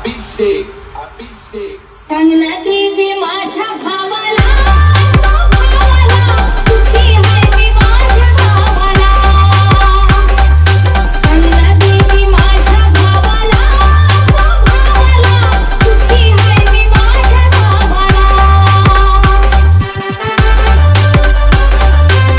अभिषेक अभिषेक. सांगला देवी माझ्या